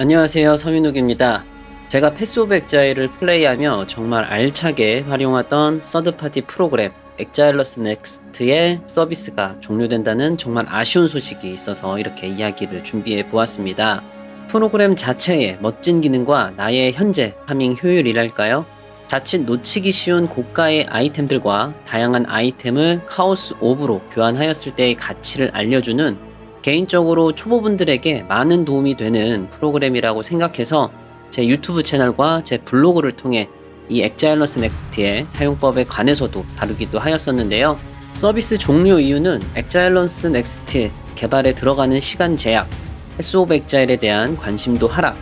안녕하세요 서민욱입니다. 제가 패스 오브 엑자일을 플레이하며 정말 알차게 활용하던 서드파티 프로그램 엑자일러스 넥스트의 서비스가 종료된다는 정말 아쉬운 소식이 있어서 이렇게 이야기를 준비해 보았습니다. 프로그램 자체의 멋진 기능과 나의 현재 파밍 효율이랄까요? 자칫 놓치기 쉬운 고가의 아이템들과 다양한 아이템을 카오스 오브로 교환하였을 때의 가치를 알려주는 개인적으로 초보분들에게 많은 도움이 되는 프로그램이라고 생각해서 제 유튜브 채널과 제 블로그를 통해 이 엑자일러스 넥스트의 사용법에 관해서도 다루기도 하였었는데요. 서비스 종료 이유는 엑자일러스 넥스트 개발에 들어가는 시간 제약, 패스 오브 엑자일에 대한 관심도 하락,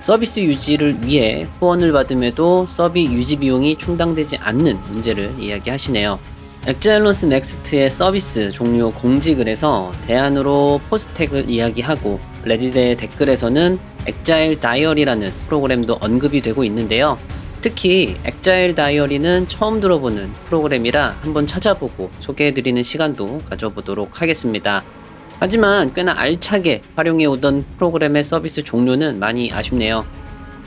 서비스 유지를 위해 후원을 받음에도 서비 유지 비용이 충당되지 않는 문제를 이야기하시네요. 엑자일런스 넥스트의 서비스 종료 공지글 에서 대안으로 포스텍을 이야기하고 레딧의 댓글에서는 엑자일 다이어리라는 프로그램도 언급이 되고 있는데요. 특히 엑자일 다이어리는 처음 들어보는 프로그램이라 한번 찾아보고 소개해드리는 시간도 가져보도록 하겠습니다. 하지만 꽤나 알차게 활용해 오던 프로그램의 서비스 종료는 많이 아쉽네요.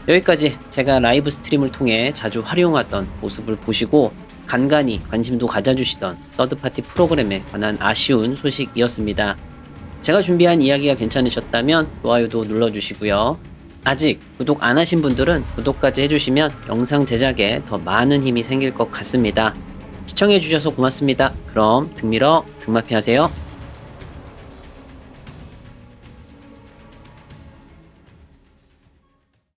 여기까지 제가 라이브 스트림을 통해 자주 활용하던 모습을 보시고 간간히 관심도 가져주시던 서드파티 프로그램에 관한 아쉬운 소식이었습니다. 제가 준비한 이야기가 괜찮으셨다면 좋아요도 눌러주시고요. 아직 구독 안 하신 분들은 구독까지 해주시면 영상 제작에 더 많은 힘이 생길 것 같습니다. 시청해주셔서 고맙습니다. 그럼 등밀어 등마피 하세요.